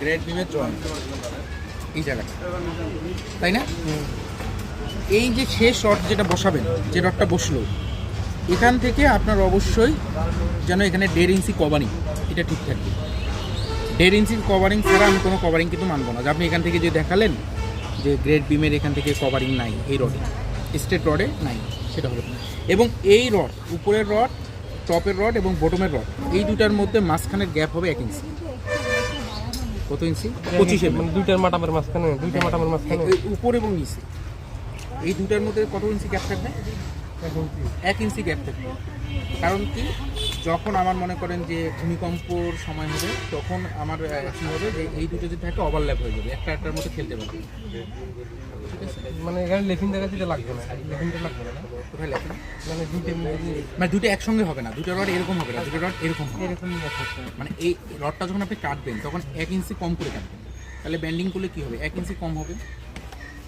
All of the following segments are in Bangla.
গ্রেড বিমের জয়েন্ট এই জায়গাটা। তাই না? এই যে শেষ রড যেটা বসাবেন, যে রডটা বসল, এখান থেকে আপনার অবশ্যই যেন এখানে দেড় ইঞ্চি কভারিং, এটা ঠিক থাকবে। দেড় ইঞ্চি কভারিং ছাড়া আমি কোনো কভারিং কিন্তু মানবো না। যে আপনি এখান থেকে যে দেখালেন যে গ্রেড বিমের এখান থেকে কভারিং নাই, এই রডে স্ট্রেট রডে নাই, সেটা হবে এবং এই রড উপরের রড টপের রড এবং বটমের রড এই দুটার মধ্যে মাঝখানের গ্যাপ হবে এক ইঞ্চি। কত ইঞ্চি? পঁচিশ এম মানে দুইটার মাটামের মাঝখানে দুইটা মাটামের মাঝখানে। উপর এবং নিচে। এই দুটার মধ্যে কত ইঞ্চি গ্যাপ থাকবে? এক ইঞ্চি। গ্যাপ থাকবে। কারণ কি? যখন আমার মনে করেন যে ভূমিকম্পর সময় হবে তখন আমার কি হবে যে এই দুটো যদি থাকে ওভারল্যাপ হয়ে যাবে। একটা একটার মধ্যে খেলতে পারবে। মানে এখানে লেফিং দেখা যেটা লাগবে না। লেফিংটা লাগবে না কোথায় লেখেন মানে যে মানে দুটো একসঙ্গে হবে না। দুটো রড এরকম হবে না। দুটো রড এরকম হবে এরকম মানে এই রডটা যখন আপনি কাটবেন তখন এক ইঞ্চি কম করে কাটবেন। তাহলে ব্যান্ডিং করলে কি হবে? এক ইঞ্চি কম হবে।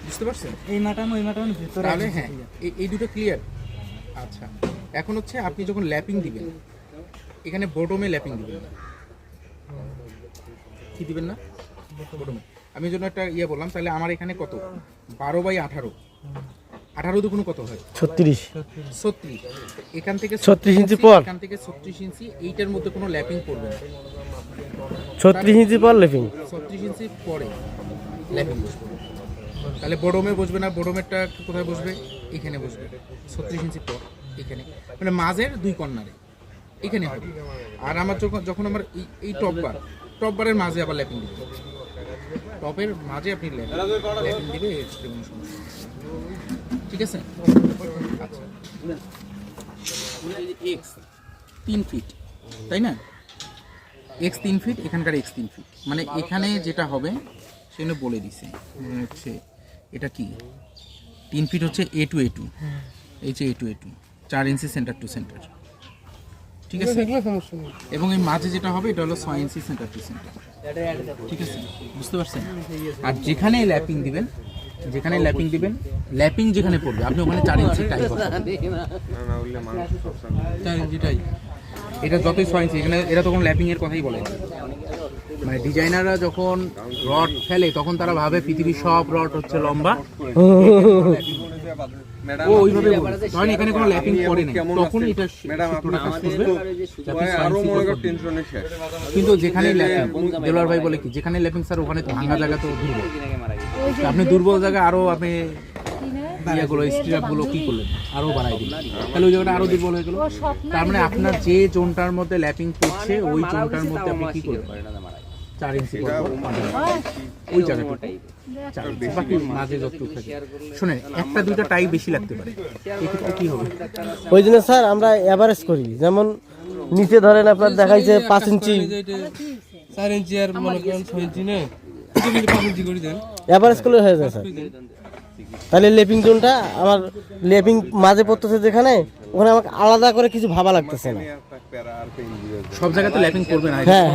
বুঝতে পারছেন? এই মাটাম ওই মাটাম ভেতরে তাহলে হ্যাঁ এই- এই দুটো ক্লিয়ার আচ্ছা। এখন হচ্ছে আপনি যখন ল্যাপিং দিবেন এখানে বটমে ল্যাপিং দিবেন। না কি দিবেন না? বটমে। আমি জন্য একটা ইয়ে বললাম তাহলে আমার এখানে কত? বারো বাই আঠারো। আঠারো দুগুণ কত হয়? ছত্রিশ। ছত্রিশ। এখান থেকে 36 ইঞ্চি পর? এখান থেকে ছত্রিশ ইঞ্চি এইটার মধ্যে কোনো ল্যাপিং পড়বে না। ছত্রিশ ইঞ্চি পর ল্যাপিং। ছত্রিশ ইঞ্চি পরে ল্যাপিং। বসবে তাহলে বডমে বসবে না বডমেরটা কোথায় বসবে? এখানে বসবে। ছত্রিশ ইঞ্চি পর এখানে। মানে মাঝের দুই কর্নারে। এখানে হবে। আর আমার যখন যখন আমার এই- টপ বার টপ বারের মাঝে আবার ল্যাপিং দিবে। টপের মাঝে আপনি ল্যাপিং দিবে ঠিক আছে? আচ্ছা। এক্স তিন ফিট তাই না? এক্স তিন ফিট এখানকার এক্স তিন ফিট মানে এখানে যেটা হবে সেগুলো বলে দিছে। হচ্ছে এটা কি? তিন ফিট হচ্ছে এ টু এ টু এই যে এ টু এ টু চার ইঞ্চি সেন্টার টু সেন্টার ঠিক আছে? সমস্যা নেই। এবং এই মাঝে যেটা হবে এটা হলো সায়েন্সি সেন্টার টু সেন্টার ঠিক আছে? বুঝতে পারছেন? আর যেখানে ল্যাপিং দিবেন যেখানে ল্যাপিং দিবেন ল্যাপিং যেখানে পড়বে আপনি ওখানে চার ইঞ্চি টাই চার ইঞ্চি টাই এটা যতই ছয় ইঞ্চি এখানে এটা তো তখন ল্যাপিং এর কথাই বলে না। মানে ডিজাইনাররা যখন রড ফেলে তখন তারা ভাবে পৃথিবীর সব রড হচ্ছে লম্বা। ও ওইভাবে। ধরেন এখানে কোনো ল্যাপিং পড়ে না তখন এটা সূত্রটা কাজ করবে। কিন্তু যেখানে ল্যাপিং দেলোয়ার ভাই বলে কি যেখানে ল্যাপিং স্যার ওখানে তো ভাঙা জায়গা তো দুর্বল আপনি দুর্বল জায়গা আরও আপনি ইয়েগুলো স্ট্রিপগুলো কি করলেন? আরও বাড়াই দিলেন। তাহলে ওই জায়গাটা আরও দুর্বল হয়ে গেল। তার মানে আপনার যে জোনটার মধ্যে ল্যাপিং করছে ওই জোনটার মধ্যে আপনি কি করবেন? চার ইঞ্চি। ওই জায়গাটা। বাকি মাঝে যতটুকু থাকে। শোনেন একটা দুইটা টাই বেশি লাগতে পারে। এক্ষেত্রে কি হবে? ওই জন্য স্যার আমরা অ্যাভারেজ করি। যেমন নিচে ধরেন আপনার দেখাইছে পাঁচ ইঞ্চি। চার ইঞ্চি আর মনে করেন ছয় ইঞ্চি না? পাঁচ ইঞ্চি অ্যাভারেজ করলে হয়ে যায় স্যার। তাহলে লেপিং জোনটা আমার লেপিং মাঝে পড়তেছে যেখানে ওখানে আমাকে আলাদা করে কিছু ভাবা লাগতেছে না। দিয়ে সব জায়গাতে ল্যাপিং করবে না হ্যাঁ,